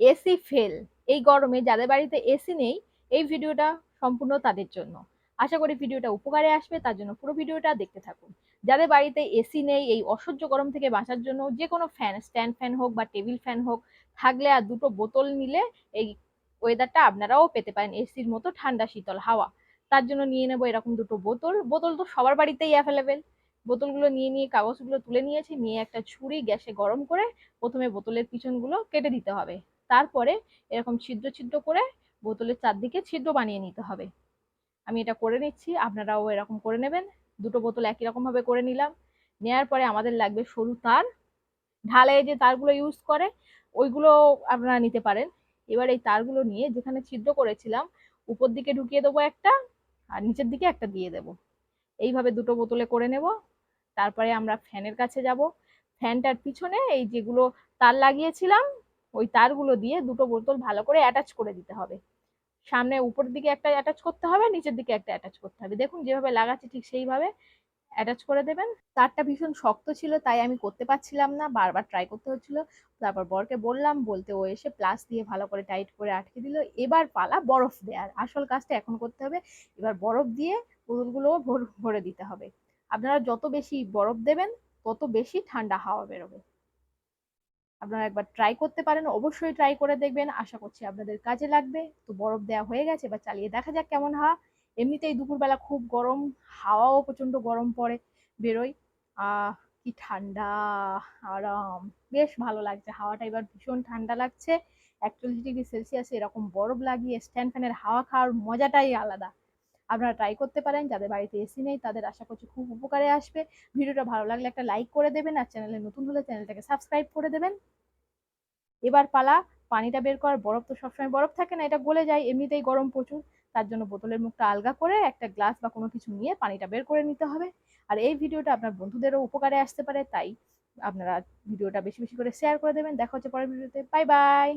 AC fail এই গরমে যাদের বাড়িতে এসি নেই, এই ভিডিওটা সম্পূর্ণ তাদের জন্য। আশা করি ভিডিওটা উপকারে আসবে, তার জন্য পুরো ভিডিওটা দেখতে থাকুন। যাদের বাড়িতে এসি নেই, এই অসহ্য গরম থেকে বাঁচার জন্য যে কোনো ফ্যান স্ট্যান্ড ফ্যান হোক বা টেবিল ফ্যান হোক, থাকলে আর দুটো বোতল নিলে এই ওয়েদারটা আপনারাও পেতে পারেন এসির মতো ঠান্ডা, শীতল হাওয়া। তার জন্য নিয়ে নেব এরকম দুটো বোতল। বোতল তো সবার বাড়িতেই অ্যাভেলেবেল বোতলগুলো নিয়ে নিয়ে কাগজগুলো তুলে নিয়েছি, নিয়ে একটা ছুরি গ্যাসে গরম করে প্রথমে বোতলের পিছনগুলো কেটে দিতে হবে। তারপরে এরকম ছিদ্র ছিদ্র করে বোতলের চারদিকে ছিদ্র বানিয়ে নিতে হবে। আমি এটা করে নিচ্ছি, আপনারাও এরকম করে নেবেন। দুটো বোতল একই রকমভাবে করে নিলাম। নেওয়ার পরে আমাদের লাগবে সরু তার। ঢালে যে তারগুলো ইউজ করে, ওইগুলো আপনারা নিতে পারেন। এবার এই তারগুলো নিয়ে যেখানে ছিদ্র করেছিলাম, উপর দিকে ঢুকিয়ে দেবো একটা আর নিচের দিকে একটা দিয়ে দেব। এইভাবে দুটো বোতলে করে নেব। তারপরে আমরা ফ্যানের কাছে যাব। ফ্যানটার পিছনে এই যেগুলো তার লাগিয়েছিলাম ওই তারগুলো দিয়ে দুটো বোতল ভালো করে অ্যাটাচ করে দিতে হবে। সামনে উপর দিকে একটা অ্যাটাচ করতে হবে, নিচের দিকে একটা অ্যাটাচ করতে হবে। দেখুন যেভাবে লাগাচ্ছি ঠিক সেইভাবে অ্যাটাচ করে দেবেন। তারটা ভীষণ শক্ত ছিল, তাই আমি করতে পারছিলাম না, বারবার ট্রাই করতে হচ্ছিল। তারপর বরকে বললাম, বলতে ও এসে প্লাস দিয়ে ভালো করে টাইট করে আটকে দিল। এবার পালা বরফ দেওয়ার, আসল কাজটা এখন করতে হবে। এবার বরফ দিয়ে বোতলগুলো ভরে দিতে হবে। আপনারা যত বেশি বরফ দেবেন, তত বেশি ঠান্ডা হাওয়া বেরোবে। আপনারা একবার ট্রাই করতে পারেন, অবশ্যই ট্রাই করে দেখবেন। আশা করছি আপনাদের কাজে লাগবে। তো বরফ দেওয়া হয়ে গেছে, এবার চালিয়ে দেখা যাক কেমন হাওয়া এমনিতেই দুপুরবেলা খুব গরম, হাওয়াও প্রচণ্ড গরম পড়ে বেরোয় আহ, কি ঠান্ডা, আরাম। বেশ ভালো লাগছে, হাওয়াটা এবার ভীষণ ঠান্ডা লাগছে। একচল্লিশ ডিগ্রি সেলসিয়াস এরকম বরফ লাগিয়ে স্ট্যান্ড ফ্যানের হাওয়া খাওয়ার মজাটাই আলাদা। আপনারা ট্রাই করতে পারেন, যাদের বাড়িতে এসি নেই তাদের আশা করছি খুব উপকারে আসবে। ভিডিওটা ভালো লাগলে একটা লাইক করে দেবেন আর চ্যানেলে নতুন হলে চ্যানেলটাকে সাবস্ক্রাইব করে দেবেন। এবার পালা, পানিটা বের করার বরফ তো সবসময় বরফ থাকে না, এটা গলে যায়, এমনিতেই গরম প্রচুর। তার জন্য বোতলের মুখটা আলগা করে একটা গ্লাস বা কোনো কিছু নিয়ে পানিটা বের করে নিতে হবে। আর এই ভিডিওটা আপনার বন্ধুদেরও উপকারে আসতে পারে, তাই আপনারা ভিডিওটা বেশি বেশি করে শেয়ার করে দেবেন। দেখা হচ্ছে পরের ভিডিওতে। Bye bye